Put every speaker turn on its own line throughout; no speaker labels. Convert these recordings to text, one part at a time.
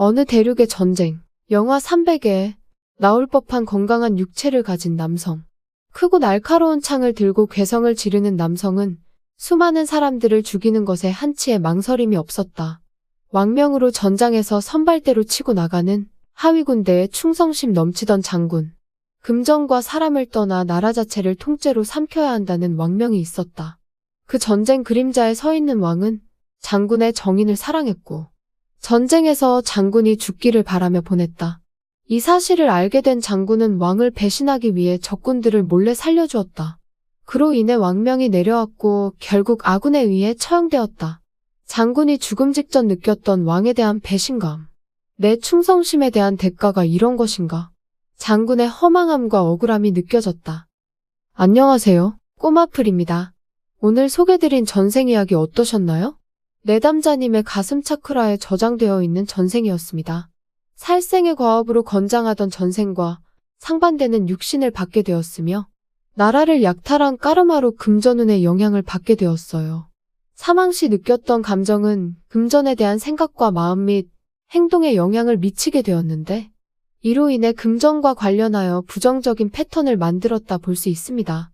어느 대륙의 전쟁, 영하 300에 나올 법한 건강한 육체를 가진 남성. 크고 날카로운 창을 들고 괴성을 지르는 남성은 수많은 사람들을 죽이는 것에 한치의 망설임이 없었다. 왕명으로 전장에서 선발대로 치고 나가는 하위 군대에 충성심 넘치던 장군. 금전과 사람을 떠나 나라 자체를 통째로 삼켜야 한다는 왕명이 있었다. 그 전쟁 그림자에 서 있는 왕은 장군의 정인을 사랑했고 전쟁에서 장군이 죽기를 바라며 보냈다. 이 사실을 알게 된 장군은 왕을 배신하기 위해 적군들을 몰래 살려주었다. 그로 인해 왕명이 내려왔고 결국 아군에 의해 처형되었다. 장군이 죽음 직전 느꼈던 왕에 대한 배신감. 내 충성심에 대한 대가가 이런 것인가? 장군의 허망함과 억울함이 느껴졌다. 안녕하세요. 꼬마풀입니다. 오늘 소개드린 전생 이야기 어떠셨나요? 내담자님의 가슴 차크라에 저장되어 있는 전생이었습니다. 살생의 과업으로 건장하던 전생과 상반되는 육신을 받게 되었으며 나라를 약탈한 까르마로 금전운의 영향을 받게 되었어요. 사망 시 느꼈던 감정은 금전에 대한 생각과 마음 및 행동에 영향을 미치게 되었는데 이로 인해 금전과 관련하여 부정적인 패턴을 만들었다 볼 수 있습니다.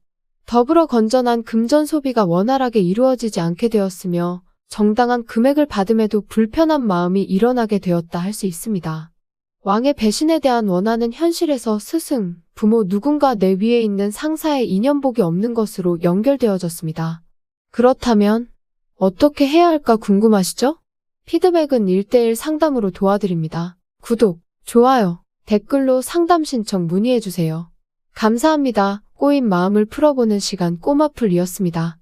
더불어 건전한 금전 소비가 원활하게 이루어지지 않게 되었으며 정당한 금액을 받음에도 불편한 마음이 일어나게 되었다 할 수 있습니다. 왕의 배신에 대한 원한은 현실에서 스승, 부모 누군가 내 위에 있는 상사의 인연복이 없는 것으로 연결되어졌습니다. 그렇다면 어떻게 해야 할까 궁금하시죠? 피드백은 1대1 상담으로 도와드립니다. 구독, 좋아요, 댓글로 상담 신청 문의해주세요. 감사합니다. 꼬인 마음을 풀어보는 시간 꼬마풀이었습니다.